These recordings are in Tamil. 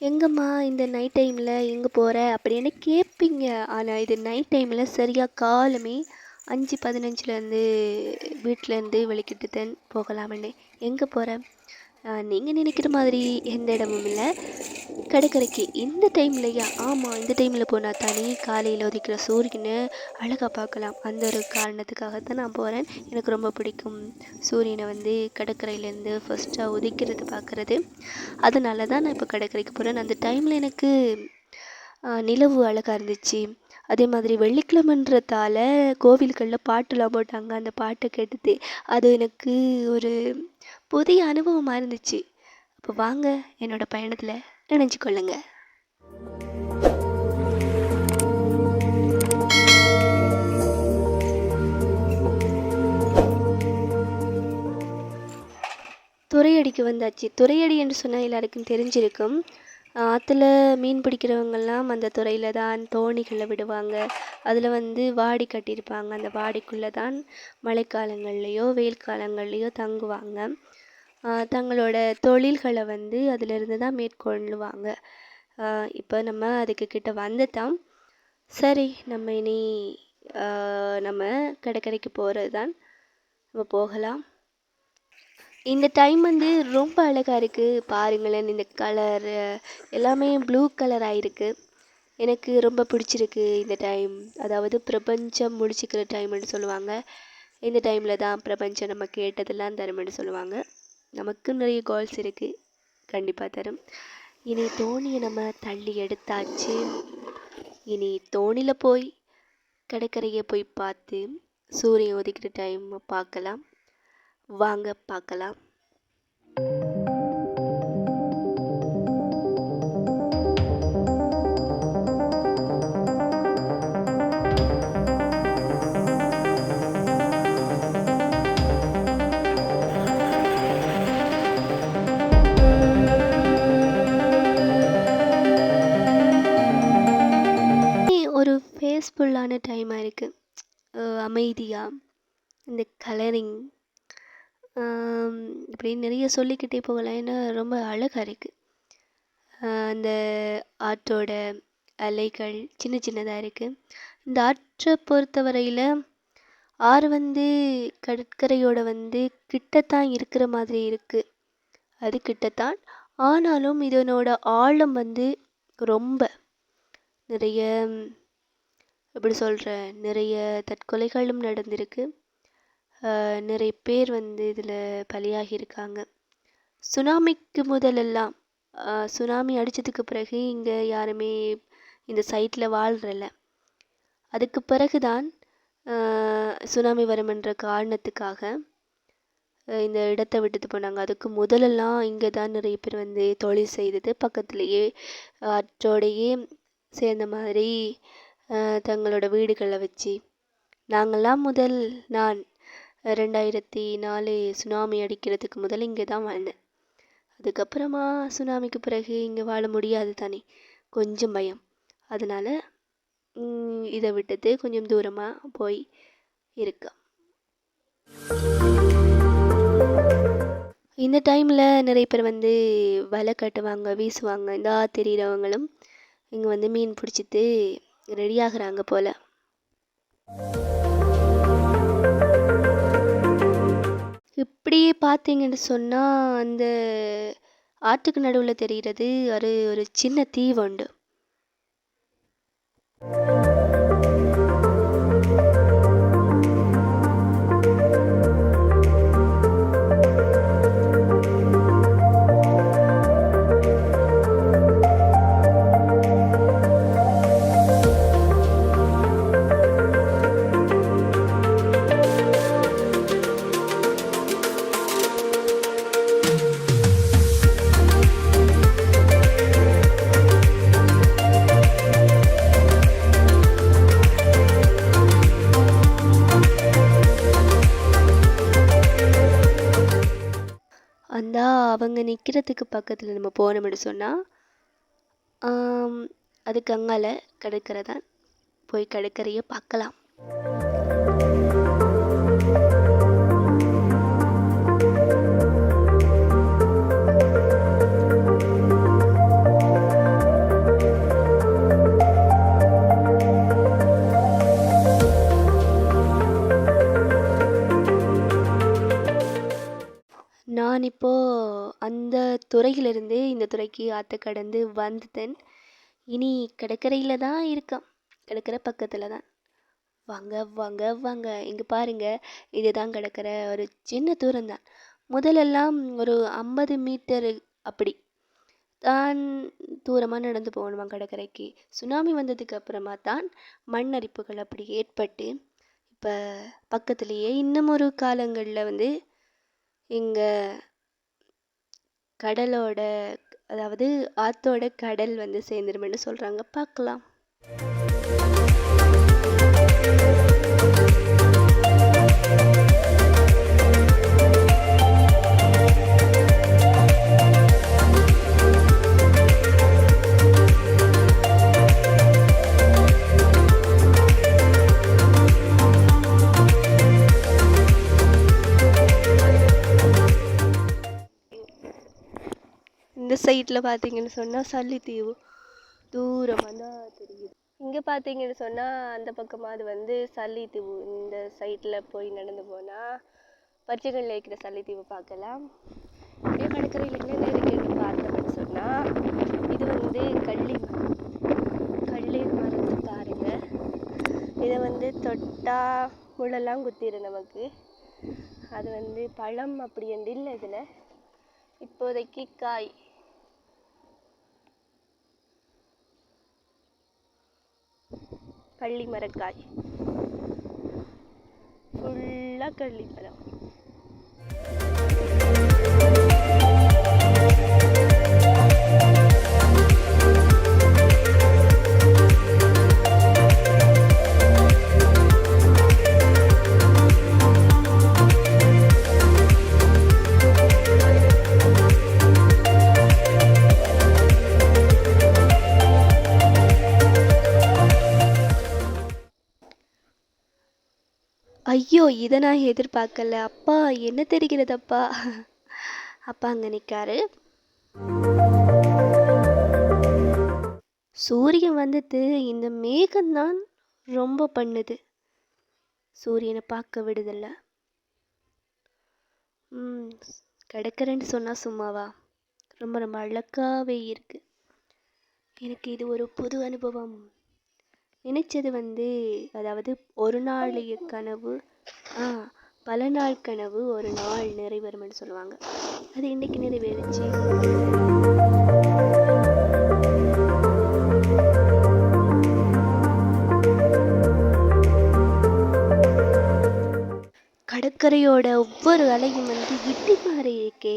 எங்கம்மா இந்த நைட் டைமில் எங்கே போகிற அப்படின்னு கேட்பீங்க ஆனால் இது நைட் டைமில் சரியாக காலமே அஞ்சு பதினஞ்சுலேருந்து வீட்டிலேருந்து வெளிக்கிட்டு தான் போகலாம்னு எங்கே போகிற நீங்கள் நினைக்கிற மாதிரி எந்த இடமும் இல்லை. கடற்கரைக்கு இந்த டைம்லையா? ஆமாம் இந்த டைமில் போனால் தானே காலையில் உதிக்கிற சூரியனை அழகாக பார்க்கலாம். அந்த ஒரு காரணத்துக்காக தான் நான் போகிறேன் எனக்கு ரொம்ப பிடிக்கும் சூரியனை வந்து கடற்கரையிலேருந்து ஃபஸ்ட்டாக உதிக்கிறது பார்க்குறது. அதனால தான் நான் இப்போ கடற்கரைக்கு போகிறேன் அந்த டைமில் எனக்கு நிலவு அழகாக இருந்துச்சு. அதே மாதிரி வெள்ளிக்கிழமைன்றதால கோவில்களில் பாட்டுலாம் போட்டாங்க. அந்த பாட்டை கேட்டுது அது எனக்கு ஒரு புதிய அனுபவமாக இருந்துச்சு. அப்போ வாங்க என்னோட பயணத்தில். நினைச்சு கொள்ளுங்க துறையடிக்கு வந்தாச்சு. துறையடி என்று சொன்னால் எல்லாருக்கும் தெரிஞ்சிருக்கும். ஆற்றுல மீன் பிடிக்கிறவங்கெல்லாம் அந்த துறையில் தான் தோணிகளை விடுவாங்க. அதில் வந்து வாடி கட்டியிருப்பாங்க. அந்த வாடிக்குள்ளே தான் மழைக்காலங்கள்லேயோ வெயில் காலங்கள்லேயோ தங்குவாங்க. தங்களோட தொழில்களை வந்து அதிலிருந்து தான் மேற்கொள்ளுவாங்க. இப்போ நம்ம அதுக்கு கிட்ட வந்துட்டோம். சரி நம்ம இனி நம்ம கடற்கரைக்கு போகிறது தான். நம்ம போகலாம். இந்த டைம் வந்து ரொம்ப அழகாக இருக்குது பாருங்களேன் இந்த கலர் எல்லாமே ப்ளூ கலர் ஆயிருக்கு. எனக்கு ரொம்ப பிடிச்சிருக்கு இந்த டைம் அதாவது பிரபஞ்சம் முடிச்சுக்கிற டைம்னு சொல்லுவாங்க. இந்த டைமில் தான் பிரபஞ்சம் நம்ம கேட்டதெல்லாம் தரும்னு சொல்லுவாங்க. நமக்கு நிறைய கோல்ஸ் இருக்குது கண்டிப்பாக தரும். இனி தோணியை நம்ம தள்ளி எடுத்தாச்சு. இனி தோணியில் போய் கடற்கரையை போய் பார்த்து சூரியன் உதிக்கிற டைம் பார்க்கலாம். வாங்க பார்க்கலாம். பீஸ்ஃபுல்லான டைமாக இருக்குது அமைதியாக இந்த கலரிங் இப்படி நிறைய சொல்லிக்கிட்டே போகலாம். ஏன்னா ரொம்ப அழகாக இருக்குது அந்த ஆற்றோட அலைகள் சின்ன சின்னதாக இருக்குது இந்த ஆற்றை பொறுத்தவரையில் ஆறு வந்து கடற்கரையோட வந்து கிட்டத்தான் இருக்கிற மாதிரி இருக்குது அது கிட்டத்தான். ஆனாலும் இதனோட ஆழம் வந்து ரொம்ப நிறைய எப்படி சொல்கிற நிறைய தற்கொலைகளும் நடந்திருக்கு. நிறைய பேர் வந்து இதில் பலியாகி இருக்காங்க சுனாமிக்கு முதலெல்லாம் சுனாமி அடித்ததுக்கு பிறகு இங்கே யாருமே இந்த சைட்டில் வாழ்கிறல அதுக்கு பிறகு தான் சுனாமி வருமென்ற காரணத்துக்காக இந்த இடத்த விட்டுட்டு போனாங்க. அதுக்கு முதலெல்லாம் இங்கே தான் நிறைய பேர் வந்து தொழில் செய்தது. பக்கத்துலேயே ஆற்றோடையே சேர்ந்த மாதிரி தங்களோட வீடுகளை வச்சு. நாங்கள்லாம் முதல் நான் ரெண்டாயிரத்தி நாலு சுனாமி அடிக்கிறதுக்கு முதல் இங்கே தான் வாழ்ந்தேன். அதுக்கப்புறமா சுனாமிக்கு பிறகு இங்கே வாழ முடியாது தானே. கொஞ்சம் பயம். அதனால் இதை விட்டுட்டு கொஞ்சம் தூரமாக போய் இருக்கேன். இந்த டைமில் நிறைய பேர் வந்து வலை கட்டுவாங்க வீசுவாங்க இந்த தெரிகிறவங்களும் இங்கே வந்து மீன் பிடிச்சிட்டு ரெடி ஆகுறாங்க போல். இப்படியே பார்த்தீங்கன்னு சொன்னால் அந்த ஆற்றுக்கு நடுவில் தெரிகிறது ஒரு ஒரு சின்ன தீவு கிராமத்துக்கு பக்கத்தில் நம்ம போனோம் போனோம்னு சொன்னால் அது கங்கால கடற்கரை தான் போய் கடற்கரையை பார்க்கலாம். நான் இப்போது அந்த துறையிலிருந்து இந்த துறைக்கு ஆற்ற கடந்து வந்துட்டேன். இனி கடற்கரையில் தான் இருக்கான். கடற்கரை பக்கத்தில் தான். வாங்க வாங்க வாங்க. இங்கே பாருங்கள் இது தான் கடற்கரை. ஒரு சின்ன தூரம் தான். முதலெல்லாம் ஒரு ஐம்பது மீட்டர் அப்படி. தான் தூரமாக நடந்து போகணுமா கடற்கரைக்கு? சுனாமி வந்ததுக்கு அப்புறமா தான் மண்ணரிப்புகள் அப்படி ஏற்பட்டு இப்போ பக்கத்துலேயே இன்னும் ஒரு காலங்களில் வந்து இங்கே கடலோட அதாவது ஆற்றோட கடல் வந்து சேர்ந்துருமென்னு சொல்கிறாங்க பார்க்கலாம். சைட்டில் சைடில் பார்த்தீங்கன்னு சொன்னால் சல்லித்தீவு தூரமாக தான் தெரியுது. இங்கே பார்த்தீங்கன்னு சொன்னால் அந்த பக்கமாக அது வந்து சல்லித்தீவு இந்த சைட்டில் போய் நடந்து போனால் பச்சைக்கல்லில் இருக்கிற சல்லித்தீவு பார்க்கலாம். அப்படியே கடற்கரையில் என்ன இருக்குன்னு பார்த்தோம்னு சொன்னால் இது வந்து கள்ளி மரம் கள்ளி மரத்து பாருங்க இதை வந்து தொட்டா முள்ளெல்லாம் குத்திடும் நமக்கு. அது வந்து பழம் அப்படி என்று இல்லை இதில். இப்போதைக்கு காய். கள்ளி மரக்காய் ஃபுல்லாக கள்ளி மரம் இதை நான் எதிர்பார்க்கல. அப்பா என்ன தெரிகிறது அப்பா அப்பா அங்கே நிற்காரு சூரியன் வந்துட்டு இந்த மேகம்தான் ரொம்ப பண்ணுது. சூரியனை பார்க்க விடுதில்ல ம் கிடக்கிறேன்னு சொன்னால் சும்மாவா? ரொம்ப ரொம்ப அழகாகவே இருக்குது எனக்கு இது ஒரு புது அனுபவம். நினைச்சது வந்து அதாவது ஒரு நாளைய கனவு பல நாள் கனவு ஒரு நாள் நிறைவேறும்னு சொல்லுவாங்க. அது இன்னைக்கு நிறைவேறுச்சு. கடற்கரையோட ஒவ்வொரு அலையும் வந்து விட்டி மாறி இருக்கே.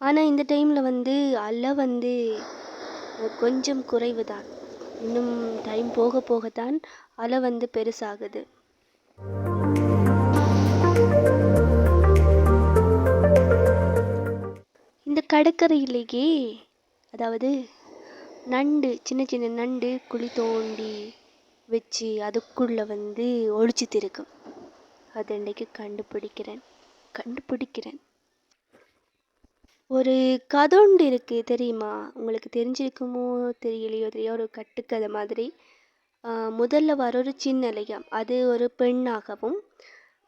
ஆனால் இந்த டைமில் வந்து அலை வந்து கொஞ்சம் குறைவு தான் இன்னும் டைம் போக போகத்தான் அலை வந்து பெருசாகுது. இந்த கடற்கரையிலேயே அதாவது நண்டு சின்ன சின்ன நண்டு குழி தோண்டி வச்சு அதுக்குள்ளே வந்து ஒழிச்சிட்டு இருக்கும் அதை இன்றைக்கி கண்டுபிடிக்கிறேன். கண்டுபிடிக்கிறேன். ஒரு கதோண்டு இருக்குது தெரியுமா? உங்களுக்கு தெரிஞ்சிருக்குமோ தெரியலையோ தெரியோ ஒரு கட்டுக்கதை மாதிரி. முதல்ல வர ஒரு சின்ன இலையாம். அது ஒரு பெண்ணாகவும்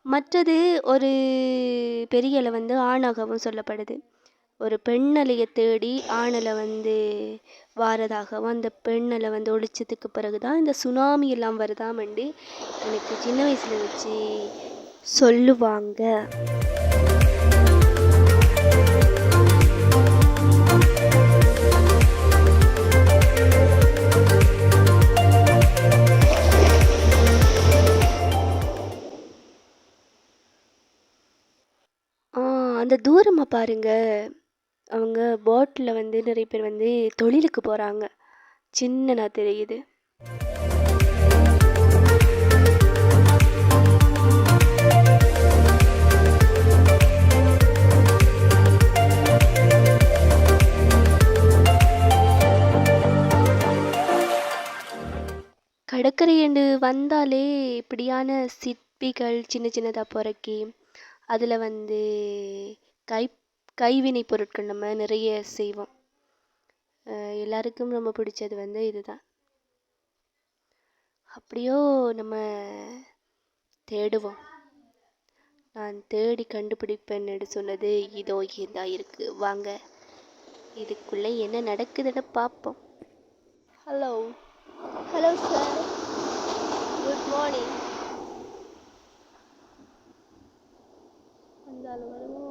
மற்றது ஒரு பெரியலை வந்து ஆணாகவும் சொல்லப்படுது. ஒரு பெண்ணலையை தேடி ஆணலை வந்து வாரதாகவும் அந்த பெண்ணலை வந்து ஒழிச்சதுக்கு பிறகு தான் இந்த சுனாமி எல்லாம் வருதாமண்டு எனக்கு சின்ன வயசில் வச்சு சொல்லுவாங்க. அந்த தூரமாக பாருங்கள் அவங்க போட்டில் வந்து நிறைய பேர் வந்து தொழிலுக்கு போகிறாங்க சின்னதாக தெரியுது. கடற்கரை என்று வந்தாலே இப்படியான சிற்பிகள் சின்ன சின்னதாக பிறக்கி அதில் வந்து கை கைவினை பொருட்கள் நம்ம நிறைய செய்வோம். எல்லாருக்கும் ரொம்ப பிடிச்சது வந்து இதுதான். அப்படியோ நம்ம தேடுவோம். நான் தேடி கண்டுபிடிப்பேன்னு சொன்னது இதோ இதாக இருக்குது வாங்க இதுக்குள்ளே என்ன நடக்குதுன்னு பார்ப்போம். Hello hello sir good morning வந்தாலும் வருவோம்.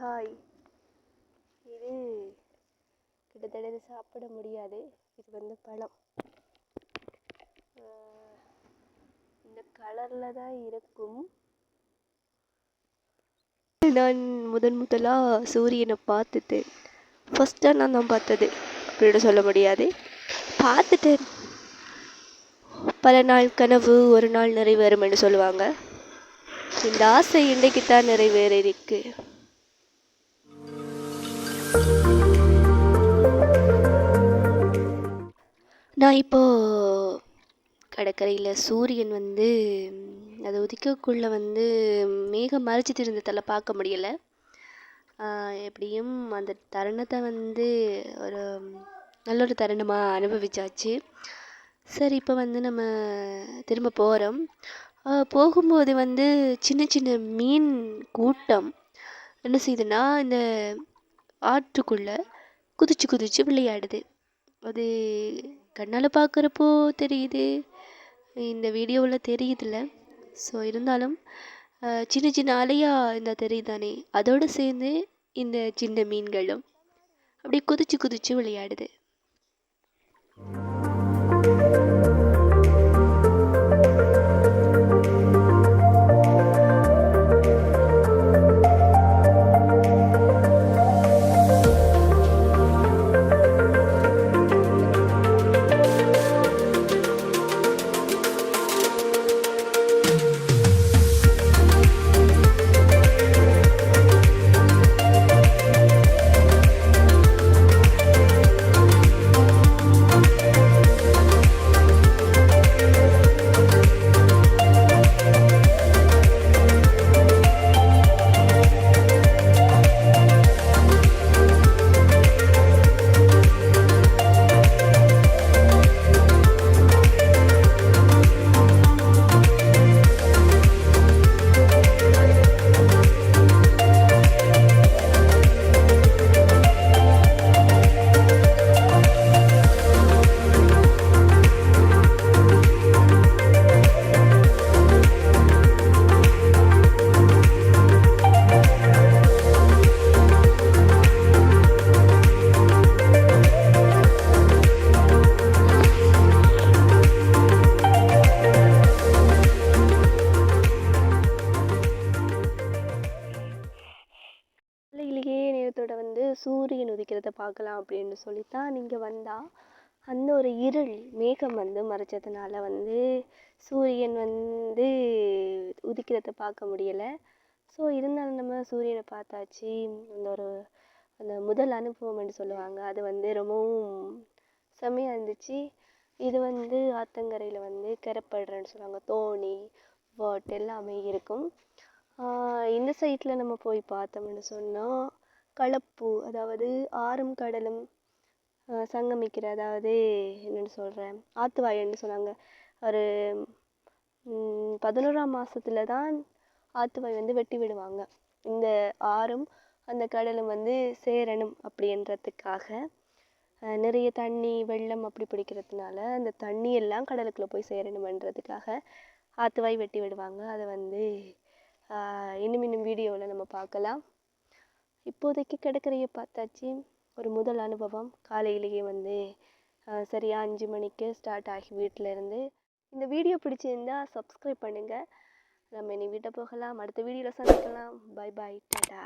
காய் இது கிட்டத்தட்ட இது சாப்பிட முடியாது. இது வந்து பழம். இந்த கலரில் தான் இருக்கும். நான் முதன் முதலாக சூரியனை பார்த்துட்டேன் ஃபஸ்ட்டாக நான் தான் பார்த்தது. அப்படின்னு சொல்ல முடியாது. பார்த்துட்டேன். பல நாள் கனவு ஒரு நாள் நிறைவேறும் என்று சொல்லுவாங்க. இந்த ஆசை இன்றைக்கு தான் நிறைவேற நான் இப்போ கடற்கரையில் சூரியன் வந்து அது உதிக்கக்குள்ளே வந்து மேகம் மறைச்சிட்டு இருந்ததால் பார்க்க முடியலை. எப்படியும் அந்த தருணத்தை வந்து ஒரு நல்ல ஒரு தருணமாக அனுபவிச்சாச்சு. சரி இப்போ வந்து நம்ம திரும்ப போகிறோம் போகும்போது வந்து சின்ன சின்ன மீன் கூட்டம். என்ன செய்யுதுன்னா இந்த ஆற்றுக்குள்ளே குதிச்சு குதிச்சு விளையாடுது. அது கண்ணால் பார்க்குறப்போ தெரியுது. இந்த வீடியோவில் தெரியுதுல்ல. ஸோ இருந்தாலும் சின்ன சின்ன அலையாக இந்த தெரியுதானே? அதோடு சேர்ந்து இந்த சின்ன மீன்களும் அப்படியே குதிச்சு குதிச்சு விளையாடுது. சூரியன் பார்க்கலாம் அப்படின்னு சொல்லித்தான் நீங்கள் வந்தால் அந்த ஒரு இருள் மேகம் வந்து மறைச்சதுனால வந்து சூரியன் வந்து உதிக்கிறத பார்க்க முடியலை. ஸோ இருந்தாலும் நம்ம சூரியனை பார்த்தாச்சு. அந்த ஒரு அந்த முதல் அனுபவம்னு சொல்லுவாங்க. அது வந்து ரொம்பவும் செம்மையாக இருந்துச்சு. இது வந்து ஆத்தங்கரையில் வந்து கரப்படுறேன்னு சொல்லுவாங்க. தோணி வாட் எல்லாமே இருக்கும். இந்த சைட்டில் நம்ம போய் பார்த்தோம்னு சொன்னால் கலப்பு அதாவது ஆறும் கடலும் சங்கமிக்கிற அதாவது என்னென்னு சொல்கிறேன் ஆத்துவாயன்னு சொன்னாங்க. ஒரு பதினோராம் மாதத்துல தான் ஆத்துவாய் வந்து வெட்டி விடுவாங்க. இந்த ஆறும் அந்த கடலும் வந்து சேரணும் அப்படின்றதுக்காக நிறைய தண்ணி வெள்ளம் அப்படி பிடிக்கிறதுனால அந்த தண்ணி எல்லாம் கடலுக்குள்ளே போய் சேரணுமன்றதுக்காக ஆத்துவாய் வெட்டி விடுவாங்க. அதை வந்து இன்னும் இன்னும் வீடியோவில் நம்ம பார்க்கலாம். இப்போதைக்கு கடற்கரையை பார்த்தாச்சு. ஒரு முதல் அனுபவம். காலையிலேயே வந்து சரியாக அஞ்சு மணிக்கு ஸ்டார்ட் ஆகி வீட்டில் இருந்து இந்த வீடியோ பிடிச்சிருந்தா சப்ஸ்கிரைப் பண்ணுங்கள் நம்ம இனி வீட்டை போகலாம். அடுத்த வீடியோவில் சந்திக்கலாம். Bye bye Tata